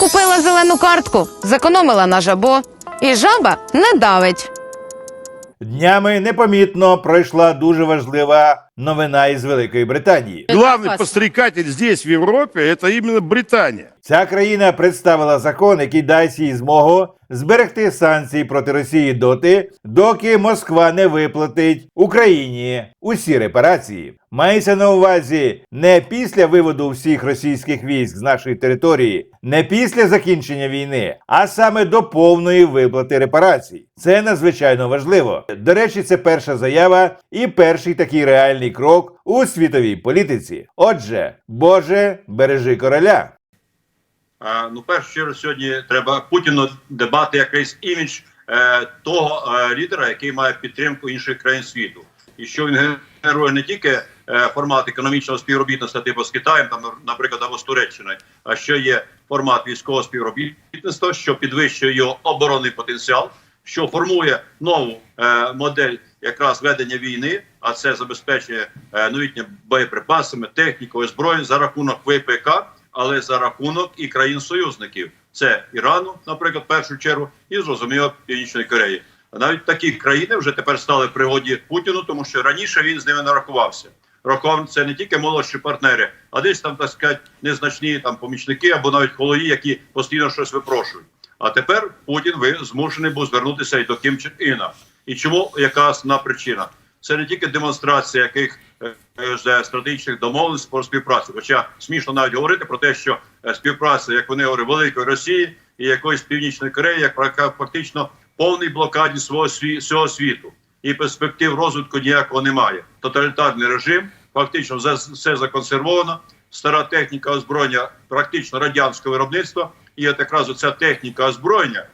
Купила зелену картку, зекономила на жабо, і жаба не давить. Днями непомітно пройшла дуже важлива новина із Великої Британії. Главний пострікатель здесь, в Європі, це іменно Британия. Ця країна представила закон, який дасть їй змогу зберегти санкції проти Росії доти, доки Москва не виплатить Україні усі репарації. Мається на увазі не після виводу всіх російських військ з нашої території, не після закінчення війни, а саме до повної виплати репарацій. Це надзвичайно важливо. До речі, це перша заява і перший такий реальний крок у світовій політиці. Отже, Боже, бережи короля. Ну, в першу чергу, сьогодні треба Путіну дебати якийсь імідж е, того е, лідера, який має підтримку інших країн світу, і що він генерує не тільки е, формат економічного співробітництва, типу з Китаєм, там, наприклад, або з Туреччиною, а що є формат військового співробітництва, що підвищує його оборонний потенціал, що формує нову е, модель якраз ведення війни, а це забезпечує е, новітніми боєприпасами, технікою, озброєнь за рахунок ВПК але за рахунок і країн-союзників. Це Ірану, наприклад, в першу чергу, і зрозуміло Північної Кореї. А навіть такі країни вже тепер стали пригоді Путіну, тому що раніше він з ними не рахувався. Рахував це не тільки молодші партнери, а десь там так сказати, незначні там помічники або навіть холої, які постійно щось випрошують. А тепер Путін ви змушений був звернутися і до Кім Чен Іна. І чому яка основна причина? Це не тільки демонстрація яких стратегічних домовленостей про співпрацю. Хоча смішно навіть говорити про те, що е, співпраця, як вони говорять, великої Росії і якоїсь північної Кореї, як фактично повний блокаді свого сві- всього світу, і перспектив розвитку ніякого немає. Тоталітарний режим, фактично все, законсервовано. Стара техніка озброєння, практично радянського виробництва, і от якраз оця техніка озброєння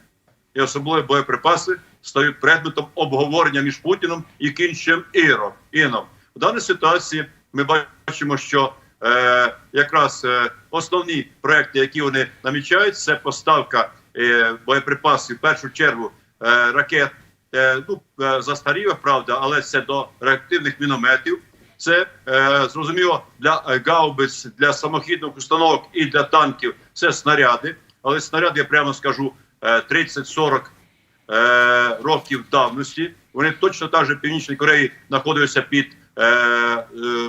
і особливо боєприпаси стають предметом обговорення між Путіном і Кінчем Іром. Іном. В даній ситуації ми бачимо, що е, якраз е, основні проекти, які вони намічають, це поставка е, боєприпасів в першу чергу е, ракет. Е, ну е, застарілих, правда, але це до реактивних мінометів. Це е, зрозуміло для е, гаубиць, для самохідних установок і для танків. Це снаряди. Але снаряди, я прямо скажу, е, 30-40 е, років давності. Вони точно так же в Північній Кореї знаходилися під е, е,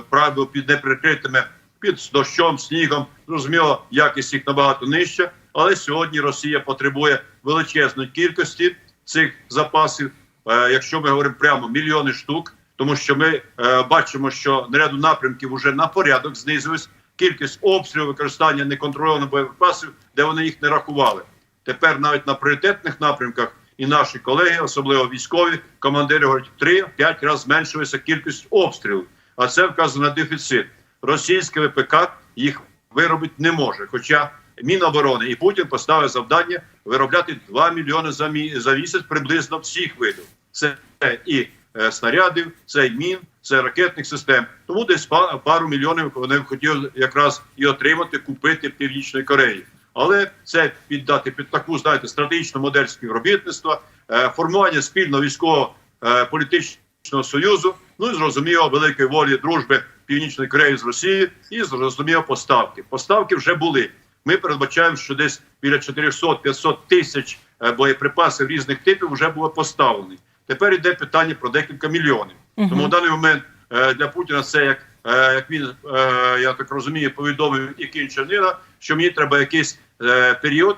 правил під неприкритими під дощом, снігом. Зрозуміло, якість їх набагато нижча. Але сьогодні Росія потребує величезної кількості цих запасів. Е, якщо ми говоримо прямо мільйони штук, тому що ми бачимо, що на ряду напрямків вже на порядок знизилась кількість обстрілів, використання неконтрольованих боєприпасів, де вони їх не рахували. Тепер навіть на пріоритетних напрямках і наші колеги, особливо військові командири, говорять, в 3-5 разів зменшилася кількість обстрілів. А це вказує на дефіцит. Російське ВПК їх виробити не може. Хоча Міноборони і Путін поставив завдання виробляти 2 мільйони за, мі... за місяць приблизно всіх видів. Це і е, снарядів, це і мін, це ракетних систем. Тому десь па- пару мільйонів вони хотіли якраз і отримати, купити в Північної Кореї. Але це піддати під таку, знаєте, стратегічну модель співробітництва, е, формування спільного військового е, союзу, ну і зрозуміло великої волі дружби Північної Кореї з Росією, і зрозуміло поставки. Поставки вже були. Ми передбачаємо, що десь біля 400-500 тисяч е, боєприпасів різних типів вже було поставлені. Тепер йде питання про декілька мільйонів. Тому в даний момент для Путіна це як, як він, е, я так розумію, повідомив і Іна, що мені треба якийсь е, період,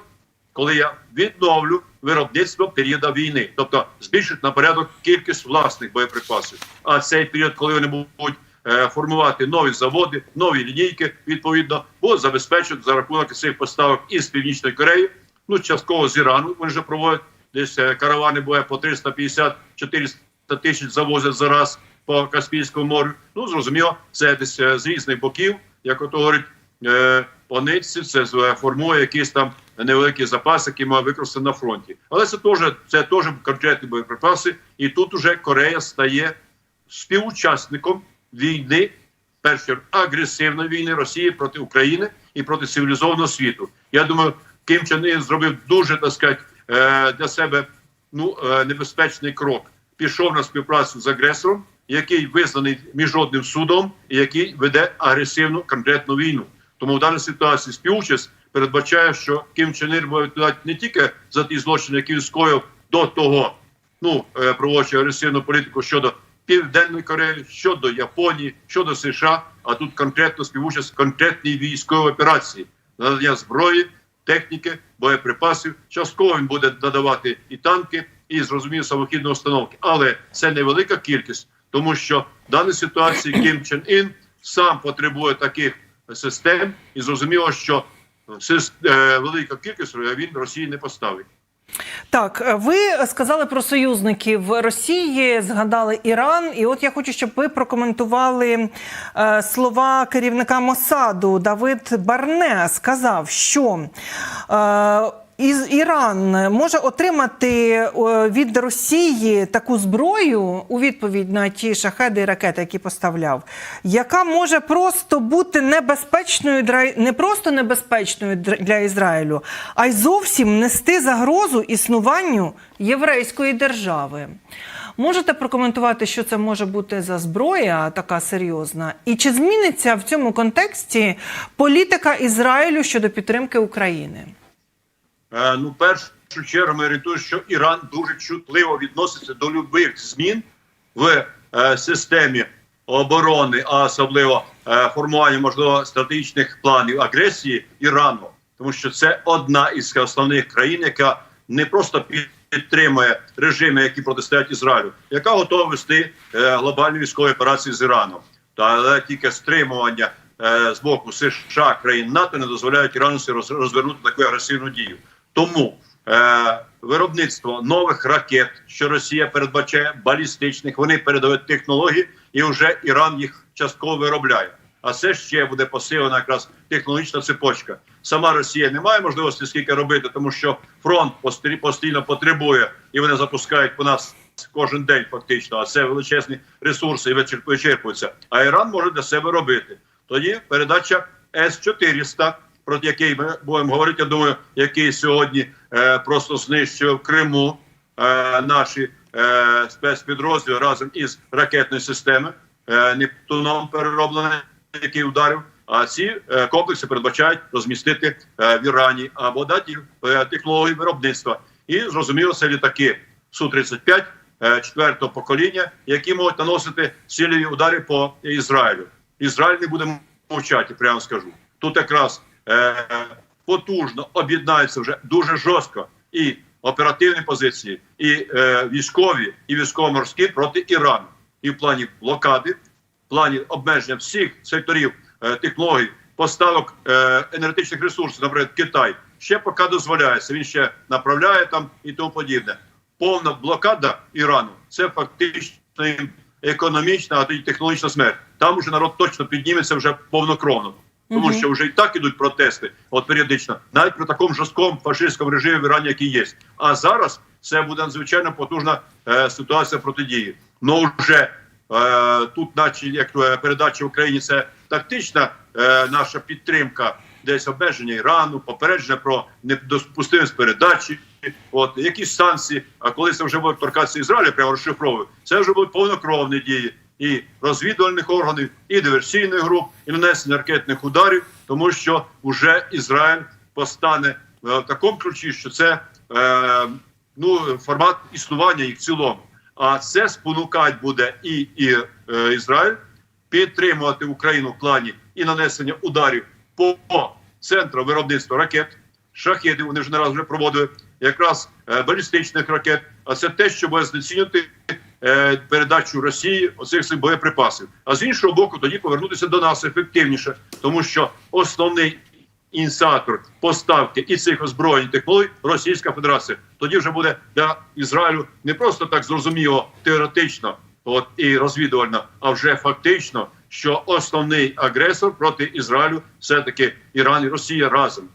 коли я відновлю виробництво періоду війни, тобто збільшить на порядок кількість власних боєприпасів. А цей період, коли вони будуть е, формувати нові заводи, нові лінійки, відповідно, будуть забезпечувати за рахунок цих поставок із північної Кореї, ну частково з Ірану. Вони вже проводять десь е, каравани буває по 350-400 тисяч завозять за раз по Каспійському морю. Ну зрозуміло, це десь е, з різних боків, як ото говорить е, по нитці, це з- формує якісь там невеликі запаси, які має використати на фронті. Але це теж це теж конкретні боєприпаси, і тут уже Корея стає співучасником війни, перше агресивної війни Росії проти України і проти цивілізованого світу. Я думаю, Ким Чен Ін зробив дуже так сказати, е, для себе ну е, небезпечний крок. Пішов на співпрацю з агресором, який визнаний міжнародним судом, і який веде агресивну конкретну війну. Тому в даній ситуації співучасть передбачає, що Кім Чен Ір буде відповідати не тільки за ті злочини, які він скоїв до того, ну е, проводячи агресивну політику щодо Південної Кореї, щодо Японії, щодо США, а тут конкретно співучасть в конкретній військовій операції надання зброї, техніки, боєприпасів. Частково він буде надавати і танки, і зрозуміло самохідні установки. Але це невелика кількість, тому що в даній ситуації Кім Чен Ін сам потребує таких систем, і зрозуміло, що е, велика кількість він Росії не поставить. Так, е, ви сказали про союзників Росії, згадали Іран, і от я хочу, щоб ви прокоментували е, слова керівника Мосаду. Давид Барне сказав, що е, із Іран може отримати від Росії таку зброю у відповідь на ті шахеди і ракети, які поставляв, яка може просто бути небезпечною не просто небезпечною для Ізраїлю, а й зовсім нести загрозу існуванню єврейської держави. Можете прокоментувати, що це може бути за зброя така серйозна, і чи зміниться в цьому контексті політика Ізраїлю щодо підтримки України? Е, ну, першу чергу орієнтуємо, що Іран дуже чутливо відноситься до любих змін в е, системі оборони, а особливо е, формування можливо стратегічних планів агресії Ірану, тому що це одна із основних країн, яка не просто підтримує режими, які протистоять Ізраїлю, яка готова вести глобальні військові операції з Іраном. Та але тільки стримування з боку США країн НАТО не дозволяють Ірану розвернути таку агресивну дію. Тому е, виробництво нових ракет, що Росія передбачає балістичних, вони передають технології, і вже Іран їх частково виробляє. А це ще буде посилена якраз технологічна цепочка. Сама Росія не має можливості скільки робити, тому що фронт постійно потребує, і вони запускають по нас кожен день, фактично. А це величезні ресурси і вичерпуються. А Іран може для себе робити. Тоді передача С-400, про який ми будемо говорити, я думаю, який сьогодні е, просто знищив в Криму е, наші е, спецпідрозділи разом із ракетною системою е, Нептуном перероблений, який ударив. А ці е, комплекси передбачають розмістити е, в Ірані або дати е, технології виробництва. І зрозуміло, це літаки Су-35 е, четвертого покоління, які можуть наносити цільові удари по Ізраїлю. Ізраїль не буде мовчати, прямо скажу. Тут якраз потужно об'єднаються вже дуже жорстко і оперативні позиції, і е, військові, і військово-морські проти Ірану. І в плані блокади, в плані обмеження всіх секторів е, технологій, поставок е, енергетичних ресурсів, наприклад, Китай, ще поки дозволяється. Він ще направляє там і тому подібне. Повна блокада Ірану це фактично економічна, а тоді технологічна смерть. Там уже народ точно підніметься вже повнокровно. Тому що вже і так ідуть протести, от періодично, навіть при такому жорсткому фашистському режимі в Ірані, який є. А зараз це буде надзвичайно потужна е, ситуація протидії. Ну вже е, тут, наче як е, передача Україні, це тактична е, наша підтримка, десь обмеження Ірану, попередження про недопустимість передачі, от якісь санкції. А коли це вже буде торкатися Ізраїля, прямо розшифровую, це вже будуть повнокровні дії і розвідувальних органів, і диверсійних груп, і нанесення ракетних ударів, тому що вже Ізраїль постане е, в такому ключі, що це е, ну формат існування їх в цілому. А це спонукать буде і, і е, Ізраїль підтримувати Україну в плані і нанесення ударів по центру виробництва ракет, шахедів. Вони вже не раз вже проводили якраз е, балістичних ракет. А це те, що буде знецінювати е, передачу Росії оцих боєприпасів. А з іншого боку, тоді повернутися до нас ефективніше, тому що основний ініціатор поставки і цих озброєнь технологій Російська Федерація. Тоді вже буде для Ізраїлю не просто так зрозуміло теоретично, от і розвідувально, а вже фактично, що основний агресор проти Ізраїлю все таки Іран і Росія разом.